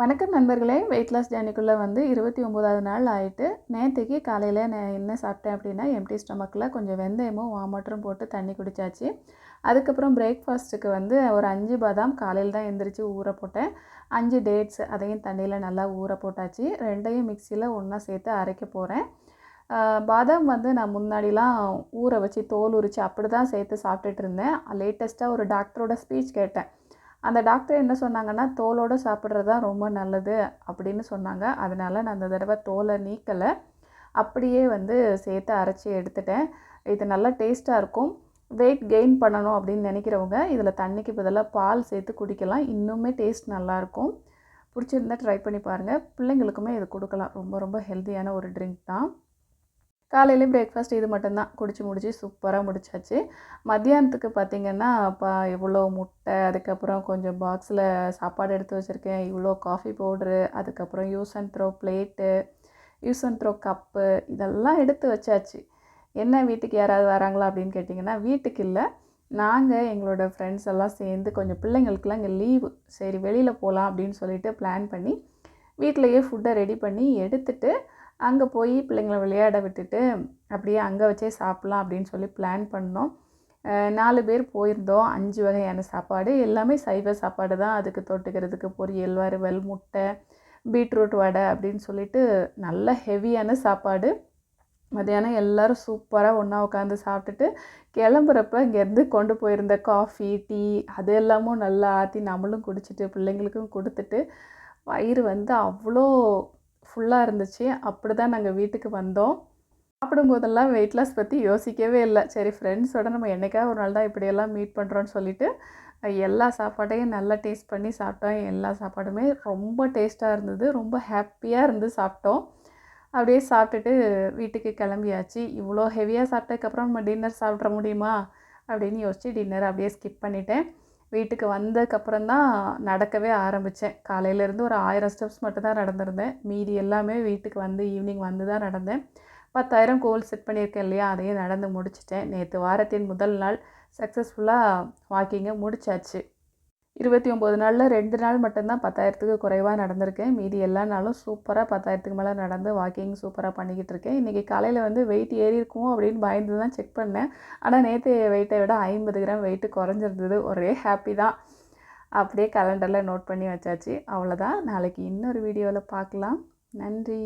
வணக்கம் நண்பர்களே. Weight loss ஜேர்னிக்குள்ளே வந்து இருபத்தி ஒம்போதாவது நாள் ஆயிட்டு நேற்றுக்கு காலையில் நான் என்ன சாப்பிட்டேன் அப்படின்னா எம்டி ஸ்டமக்கில் கொஞ்சம் வெந்தயமும் வாமட்டரும் போட்டு தண்ணி குடித்தாச்சு அதுக்கப்புறம் பிரேக்ஃபாஸ்ட்டுக்கு வந்து ஒரு அஞ்சு பாதாம் காலையில் தான் எந்திரிச்சு ஊற போட்டேன். அஞ்சு டேட்ஸ் அதையும் தண்ணியில் நல்லா ஊற போட்டாச்சு. ரெண்டையும் மிக்சியில் ஒன்றா சேர்த்து அரைக்க போகிறேன் பாதாம் வந்து நான் முன்னாடிலாம் ஊற வச்சு தோல் உரித்து அப்படி தான் சேர்த்து சாப்பிட்டுட்டு இருந்தேன். லேட்டஸ்ட்டாக ஒரு டாக்டரோட ஸ்பீச் கேட்டேன். அந்த டாக்டர் என்ன சொன்னாங்கன்னா தோலோடு சாப்பிட்றது தான் ரொம்ப நல்லது அப்படின்னு சொன்னாங்க. அதனால் நான் அந்த தடவை தோலை நீக்கலை. அப்படியே வந்து சேர்த்து அரைச்சி எடுத்துட்டேன். இது நல்லா டேஸ்ட்டாக இருக்கும். வெயிட் கெயின் பண்ணணும் அப்படின்னு நினைக்கிறவங்க இதில் தண்ணிக்கு பதிலாக பால் சேர்த்து குடிக்கலாம். இன்னுமே டேஸ்ட் நல்லாயிருக்கும் பிடிச்சிருந்தா ட்ரை பண்ணி பாருங்கள் பிள்ளைங்களுக்குமே இது கொடுக்கலாம். ரொம்ப ரொம்ப ஹெல்த்தியான ஒரு ட்ரிங்க் தான். காலையிலேயும் பிரேக்ஃபாஸ்ட் இது மட்டும்தான். குடிச்சு முடிச்சு சூப்பராக முடிச்சாச்சு. மத்தியானத்துக்கு பார்த்திங்கன்னா அப்போ இவ்வளோ முட்டை அதுக்கப்புறம் கொஞ்சம் பாக்ஸில் சாப்பாடு எடுத்து வச்சுருக்கேன். இவ்வளோ காஃபி பவுட்ரு அதுக்கப்புறம் use and throw plate use and throw cup இதெல்லாம் எடுத்து வச்சாச்சு. என்ன வீட்டுக்கு யாராவது வராங்களா அப்படின்னு கேட்டிங்கன்னா வீட்டுக்கு இல்லை. நாங்கள் எங்களோட ஃப்ரெண்ட்ஸ் எல்லாம் சேர்ந்து கொஞ்சம் பிள்ளைங்களுக்குலாம் இங்கே லீவு சரி வெளியில் போகலாம் அப்படின்னு சொல்லிட்டு பிளான் பண்ணி வீட்டிலையே ஃபுட்டை ரெடி பண்ணி எடுத்துகிட்டு அங்கே போய் பிள்ளைங்கள விளையாட விட்டுட்டு அப்படியே அங்கே வச்சே சாப்பிட்லாம் அப்படின்னு சொல்லி பிளான் பண்ணோம். நாலு பேர் போயிருந்தோம். அஞ்சு வகையான சாப்பாடு. எல்லாமே சைவ சாப்பாடு தான். அதுக்கு தொட்டுக்கிறதுக்கு பொரியல் வறுவல் முட்டை பீட்ரூட் வடை அப்படின்னு சொல்லிட்டு நல்ல ஹெவியான சாப்பாடு. மதியானம் எல்லோரும் சூப்பராக ஒன்றா உட்காந்து சாப்பிட்டுட்டு கிளம்புறப்ப இங்கேருந்து கொண்டு போயிருந்த காஃபி டீ அது எல்லாமும் நல்லா ஆற்றி நம்மளும் குடிச்சிட்டு பிள்ளைங்களுக்கும் கொடுத்துட்டு வயிறு வந்து அவ்வளோ ஃபுல்லாக இருந்துச்சு. அப்படி தான் நாங்கள் வீட்டுக்கு வந்தோம். சாப்பிடும்போதெல்லாம் வெயிட் லாஸ் பற்றி யோசிக்கவே இல்லை. சரி ஃப்ரெண்ட்ஸோட நம்ம என்றைக்காவது ஒரு நாள் தான் இப்படியெல்லாம் மீட் பண்ணுறோன்னு சொல்லிட்டு எல்லா சாப்பாட்டையும் நல்லா டேஸ்ட் பண்ணி சாப்பிட்டோம். எல்லா சாப்பாடுமே ரொம்ப டேஸ்ட்டாக இருந்தது. ரொம்ப ஹாப்பியாக இருந்து சாப்பிட்டோம். அப்படியே சாப்பிட்டுட்டு வீட்டுக்கு கிளம்பியாச்சு. இவ்வளோ ஹெவியாக சாப்பிட்டதுக்கப்புறம் நம்ம டின்னர் சாப்பிட்ற முடியுமா? அப்படின்னு யோசித்து டின்னர் அப்படியே ஸ்கிப் பண்ணிட்டேன். வீட்டுக்கு வந்ததுக்கப்புறம் தான் நடக்கவே ஆரம்பித்தேன் காலையிலேருந்து ஒரு ஆயிரம் ஸ்டெப்ஸ் மட்டும் தான் நடந்திருந்தேன். மீதி எல்லாமே வீட்டுக்கு வந்து ஈவினிங் வந்து தான் நடந்தேன். பத்தாயிரம் கோல் செட் பண்ணியிருக்கேன் இல்லையா? அதையும் நடந்து முடிச்சிட்டேன். நேற்று வாரத்தின் முதல் நாள் சக்ஸஸ்ஃபுல்லாக வாக்கிங்கை முடிச்சாச்சு. இருபத்தி ஒம்பது நாளில் ரெண்டு நாள் மட்டும்தான் பத்தாயிரத்துக்கு குறைவாக நடந்திருக்கேன் மீதி எல்லா நாளும் சூப்பராக பத்தாயிரத்துக்கு மேலே நடந்து வாக்கிங் சூப்பராக பண்ணிக்கிட்டு இருக்கேன். இன்றைக்கி காலையில் வந்து வெயிட் ஏறி இருக்கும் அப்படின்னு பயந்து தான் செக் பண்ணேன். ஆனால் நேற்று வெயிட்டை விட ஐம்பது கிராம் வெயிட்டு குறைஞ்சிருந்தது. ஒரே ஹாப்பி தான். அப்படியே கலண்டரில் நோட் பண்ணி வச்சாச்சு. அவ்வளோதான் நாளைக்கு இன்னொரு வீடியோவில் பார்க்கலாம். நன்றி.